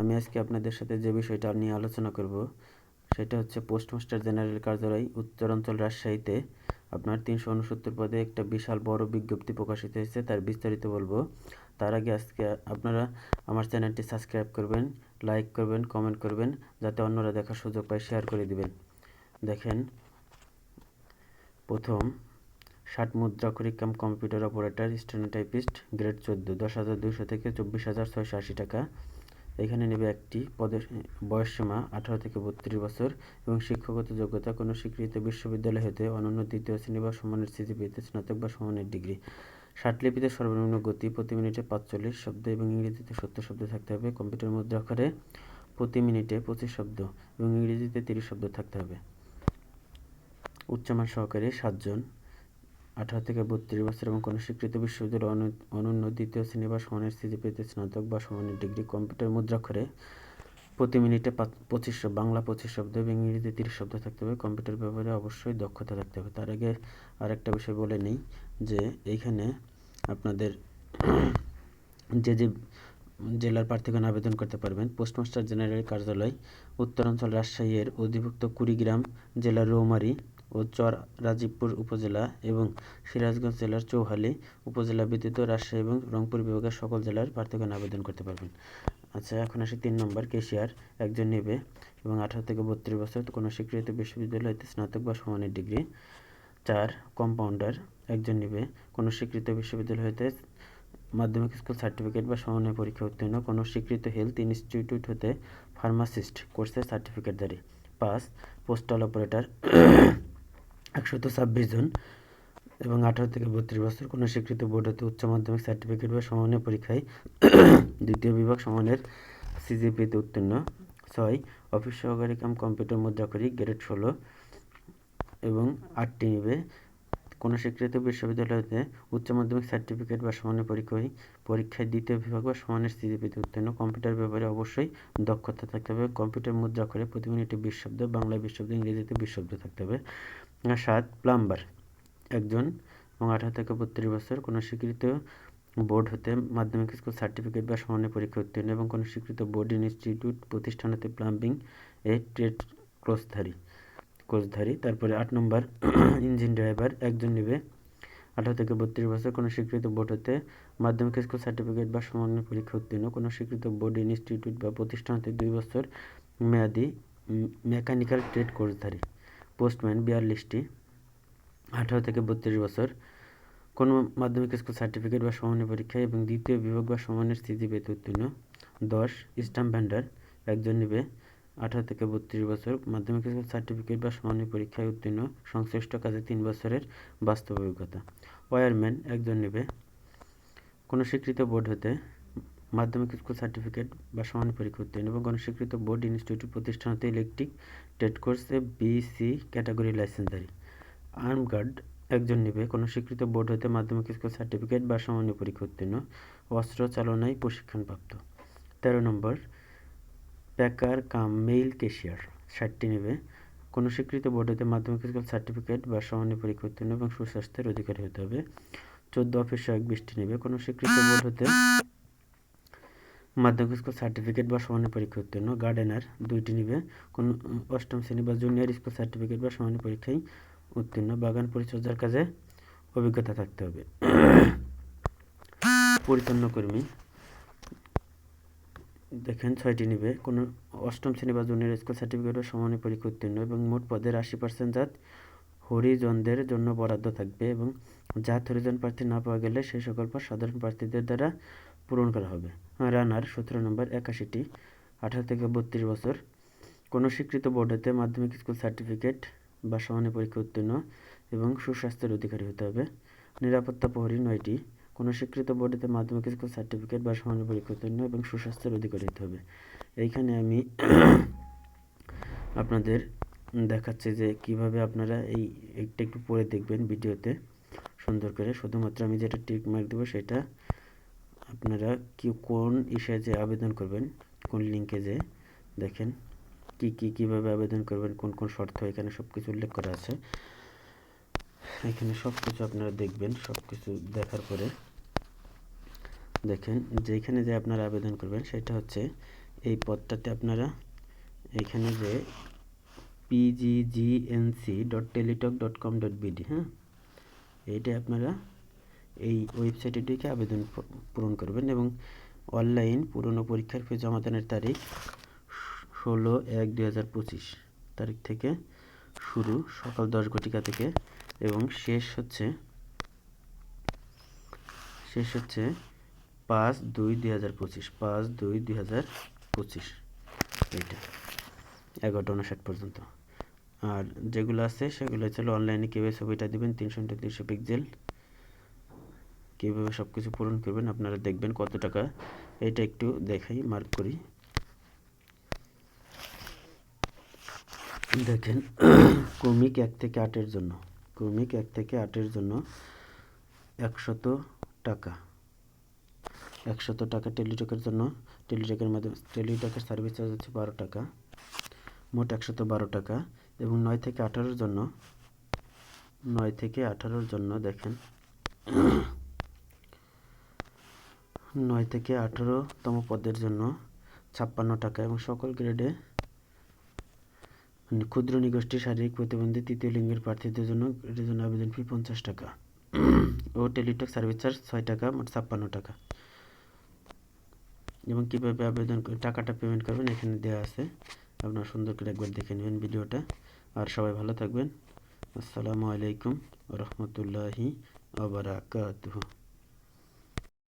আমি আজকে আপনাদের সাথে যে বিষয়টা নিয়ে আলোচনা করব, সেটা হচ্ছে পোস্টমাস্টার জেনারেল কার্যালয়, উত্তরাঞ্চল রাজশাহীতে আপনার তিনশো উনসত্তর পদে একটা বিশাল বড় বিজ্ঞপ্তি প্রকাশিত হয়েছে, তার বিস্তারিত বলব। তার আগে আজকে আপনারা আমার চ্যানেলটি সাবস্ক্রাইব করবেন, লাইক করবেন, কমেন্ট করবেন, যাতে অন্যরা দেখার সুযোগ পায়, শেয়ার করে দিবেন। দেখেন, প্রথম, ষাট মুদ্রাক্ষরিক cum computer operator, stenotypist, grade চোদ্দ, দশ হাজার দুশো থেকে চব্বিশ হাজার ছয়শো আশি টাকা। এখানে নেবে একটি পদের বয়সসীমা আঠারো থেকে বত্রিশ বছর এবং শিক্ষাগত যোগ্যতা কোনো স্বীকৃত বিশ্ববিদ্যালয় হতে অনন্য দ্বিতীয় শ্রেণি বা সমানের সিজিপিতে স্নাতক বা সমানের ডিগ্রি। ষাটলিপিতে সর্বনিম্ন গতি প্রতি মিনিটে পাঁচচল্লিশ শব্দ এবং ইংরেজিতে সত্তর শব্দ থাকতে হবে। কম্পিউটার মুদ্রাক্ষরে প্রতি মিনিটে পঁচিশ শব্দ এবং ইংরেজিতে তিরিশ শব্দ থাকতে হবে। উচ্চমান সহকারে সাতজন আঠারো থেকে বত্রিশ বছর এবং কোনো স্বীকৃত বিশ্ববিদ্যালয় অনু অনন্য দ্বিতীয় শ্রেণি বা সমানের সিজিপিতে স্নাতক বা সমানের ডিগ্রি কম্পিউটার মুদ্রাক্ষরে প্রতি মিনিটে পঁচিশ বাংলা পঁচিশ শব্দ এবং ইংরেজিতে তিরিশ শব্দ থাকতে হবে। কম্পিউটার ব্যবহারে অবশ্যই দক্ষতা থাকতে হবে। তার আগে আরেকটা বিষয় বলে নিই যে এইখানে আপনাদের যে যে জেলার প্রার্থীগণ আবেদন করতে পারবেন, পোস্টমাস্টার জেনারেল কার্যালয়, উত্তরাঞ্চল রাজশাহীর অধিভুক্ত কুড়িগ্রাম জেলার রৌমারী ও চর রাজীবপুর উপজেলা এবং সিরাজগঞ্জ জেলার চৌহালি উপজেলা ব্যতীত রাজশাহী এবং রংপুর বিভাগের সকল জেলার প্রার্থীগণ আবেদন করতে পারবেন। আচ্ছা এখন আসি তিন নম্বর কেশিয়ার, একজন নেবে এবং আঠারো থেকে বত্রিশ বছর, কোনো স্বীকৃত বিশ্ববিদ্যালয়তে স্নাতক বা সমানের ডিগ্রি। চার কম্পাউন্ডার একজন নেবে, কোনো স্বীকৃত বিশ্ববিদ্যালয় হতে মাধ্যমিক স্কুল সার্টিফিকেট বা সমন্বয় পরীক্ষা উত্তীর্ণ, কোনো স্বীকৃত হেলথ ইনস্টিটিউট হতে ফার্মাসিস্ট কোর্সের সার্টিফিকেট সার্টিফিকেটধারী পাঁচ পোস্টাল অপারেটর একশত ছাব্বিশ জন এবং আঠারো থেকে বত্রিশ বছর। কোনো স্বীকৃত বোর্ড হতে উচ্চ মাধ্যমিক সার্টিফিকেট বা সমন্বয় পরীক্ষায় দ্বিতীয় বিভাগ সমানের সিজিপিতে উত্তীর্ণ। ছয়, অফিস সহকারী কাম কম্পিউটার মুদ্রাকরী গ্রেড ষোলো এবং আটটি নিবে। কোনো স্বীকৃত বিশ্ববিদ্যালয়তে উচ্চ মাধ্যমিক সার্টিফিকেট বা সমানের পরীক্ষায় পরীক্ষায় দ্বিতীয় বিভাগ বা সমানের সিজিপিতে উত্তীর্ণ। কম্পিউটার ব্যাপারে অবশ্যই দক্ষতা থাকতে হবে। কম্পিউটার মুদ্রা করে প্রতি মিনিটে বিশ শব্দ, বাংলায় বিশ শব্দ, ইংরেজিতে বিশ শব্দ থাকতে হবে। সাত প্লাম্বার, একজন এবং আঠারো থেকে বত্রিশ বছর কোনো স্বীকৃত বোর্ড হতে মাধ্যমিক স্কুল সার্টিফিকেট বা সমানের পরীক্ষা উত্তীর্ণ এবং কোনো স্বীকৃত বোর্ড, ইনস্টিটিউট, প্রতিষ্ঠান হতে প্লাম্বিং এ ট্রেড কোর্সধারী। কোচধারী তারপরে আট নম্বর ইঞ্জিন ড্রাইভার, একজন নেবে। আঠারো থেকে বত্রিশ বছর কোনো স্বীকৃত বোর্ড হতে মাধ্যমিক স্কুল সার্টিফিকেট বা সমান্য পরীক্ষা উত্তীর্ণ, কোনো স্বীকৃত বোর্ড, ইনস্টিটিউট বা প্রতিষ্ঠান হতে দুই বছর মেয়াদি মেকানিক্যাল ট্রেড কোর্সধারী। পোস্টম্যান বিয়াল্লিশটি, আঠারো থেকে বত্রিশ বছর। কোনো মাধ্যমিক স্কুল সার্টিফিকেট বা সমানের পরীক্ষায় এবং দ্বিতীয় বিভাগ বা সমানের স্থিতি পেতে উত্তীর্ণ। দশ, স্টাম্প ভ্যান্ডার একজন নেবে। আঠারো থেকে বত্রিশ বছর, মাধ্যমিক স্কুল সার্টিফিকেট বা সমানের পরীক্ষায় উত্তীর্ণ। সংশ্লিষ্ট কাজে তিন বছরের বাস্তব অভিজ্ঞতা। ওয়ারম্যান, একজন নেবে। কোনো স্বীকৃত বোর্ড হতে মাধ্যমিক স্কুল সার্টিফিকেট বা সমান পরীক্ষা উত্তীর্ণ এবং কোনো স্বীকৃত বোর্ড, ইনস্টিটিউট প্রতিষ্ঠান হতে ইলেকট্রিক ট্রেড কোর্সে বিসি ক্যাটাগরি লাইসেন্সধারী। আর্ম গার্ড একজন নেবে। কোনো স্বীকৃত বোর্ড হতে মাধ্যমিক স্কুল সার্টিফিকেট বা সামান্য পরীক্ষা উত্তীর্ণ। অস্ত্র চালনায় প্রশিক্ষণপ্রাপ্ত। তেরো নম্বর, প্যাকার কাম মেইল কেশিয়ার ষাটটি নেবে। কোনো স্বীকৃত বোর্ড হতে মাধ্যমিক স্কুল সার্টিফিকেট বা সামান্য পরীক্ষা উত্তীর্ণ এবং সুস্বাস্থ্যের অধিকারী হতে হবে। চোদ্দ অফিস সহায়ক বৃষ্টি নেবে। কোনো স্বীকৃত বোর্ড হতে মাধ্যমিক স্কুল সার্টিফিকেট বা সমান্য পরীক্ষা উত্তীর্ণ। গার্ডেনার দুইটি নিবে। কোনো, অষ্টম শ্রেণি বা জুনিয়র স্কুল সার্টিফিকেট বা সমান্য পরীক্ষায় উত্তীর্ণ। বাগান পরিচর্যার কাজে অভিজ্ঞতা থাকতে হবে। পরিচ্ছন্ন কর্মী। দেখেন ছয়টি নিবে। কোনো, অষ্টম শ্রেণি বা জুনিয়র স্কুল সার্টিফিকেট বা সমানের পরীক্ষা উত্তীর্ণ এবং মোট পদের আশি পার্সেন্ট জাত হরিজনদের জন্য বরাদ্দ থাকবে এবং জাত হরিজন প্রার্থী না পাওয়া গেলে সেই সকল পদ সাধারণ প্রার্থীদের দ্বারা পূরণ করা হবে। রানার সতেরো নম্বর একাশিটি, আঠারো থেকে বত্রিশ বছর। কোনো স্বীকৃত বোর্ড হতে মাধ্যমিক স্কুল সার্টিফিকেট বা সমানে পরীক্ষা উত্তীর্ণ এবং সুস্বাস্থ্যের অধিকারী হতে হবে। নিরাপত্তা প্রহরী নয়টি, কোনো স্বীকৃত বোর্ডেতে মাধ্যমিক স্কুল সার্টিফিকেট বা সমান পরীক্ষা উত্তীর্ণ এবং সুস্বাস্থ্যের অধিকারী হতে হবে। এইখানে আমি আপনাদের দেখাচ্ছি যে কীভাবে আপনারা এই একটা একটু পরে দেখবেন ভিডিওতে। সুন্দর করে, শুধুমাত্র আমি যেটা টিক মার্ক দেবো সেটা আপনারা কি কোন ইসে যে আবেদন করবেন, কোন লিঙ্কে যে, দেখেন কি কি, কীভাবে আবেদন করবেন, কোন কোন শর্ত, এখানে সব কিছু উল্লেখ করা আছে। এখানে সব কিছু আপনারা দেখবেন সব কিছু দেখার পরে। দেখেন, যেখানে যে আপনারা আবেদন করবেন, সেটা হচ্ছে এই পদটাতে আপনারা এখানে যে PGGNC dot teletalk dot com dot BD হ্যাঁ? এইটা আপনারা এই ওয়েবসাইটে ঢুকে আবেদন পূরণ করবেন এবং অনলাইন পুরনো পরীক্ষার ফি জমাদানের তারিখ ষোলো এক দুই হাজার পঁচিশ তারিখ থেকে শুরু সকাল দশ ঘটিকা থেকে এবং শেষ হচ্ছে শেষ হচ্ছে পাঁচ দুই দুই হাজার পঁচিশ, পাঁচ দুই দুই হাজার পঁচিশ এইটা, এগারোটা উনষাট পর্যন্ত। আর যেগুলো আছে সেগুলো হচ্ছে অনলাইনে কীভাবে ছবিটা দেবেন, তিনশো তিনশো পিক্সেল। কীভাবে সব কিছু পূরণ করবেন আপনারা দেখবেন কত টাকা। এটা একটু দেখাই মার্ক করি। দেখেন ক্রমিক এক থেকে আটের জন্য। ক্রমিক এক থেকে আটের জন্য একশত টাকা। একশত টাকা টেলিটকের জন্য। টেলিটকের মাধ্যমে, টেলিটকের সার্ভিস চার্জ হচ্ছে বারো টাকা। মোট একশত বারো টাকা। এবং নয় থেকে আঠারোর জন্য, নয় থেকে আঠারোর জন্য দেখেন নয় থেকে আঠারোতম পদের জন্য ছাপ্পান্ন টাকা এবং সকল গ্রেডে ক্ষুদ্র নিগোষ্ঠী শারীরিক প্রতিবন্ধী তৃতীয় লিঙ্গের প্রার্থীদের জন্য জন্য আবেদন ফি পঞ্চাশ টাকা ও টেলিটক সার্ভিস চার্জ ছয় টাকা, মোট ছাপ্পান্ন টাকা। এবং কীভাবে আবেদন টাকাটা পেমেন্ট করবেন এখানে দেওয়া আছে। আপনারা সুন্দর করে একবার দেখে নেবেন ভিডিওটা। আর সবাই ভালো থাকবেন। আসসালামু আলাইকুম রহমতুল্লাহি আবরাকাতুহু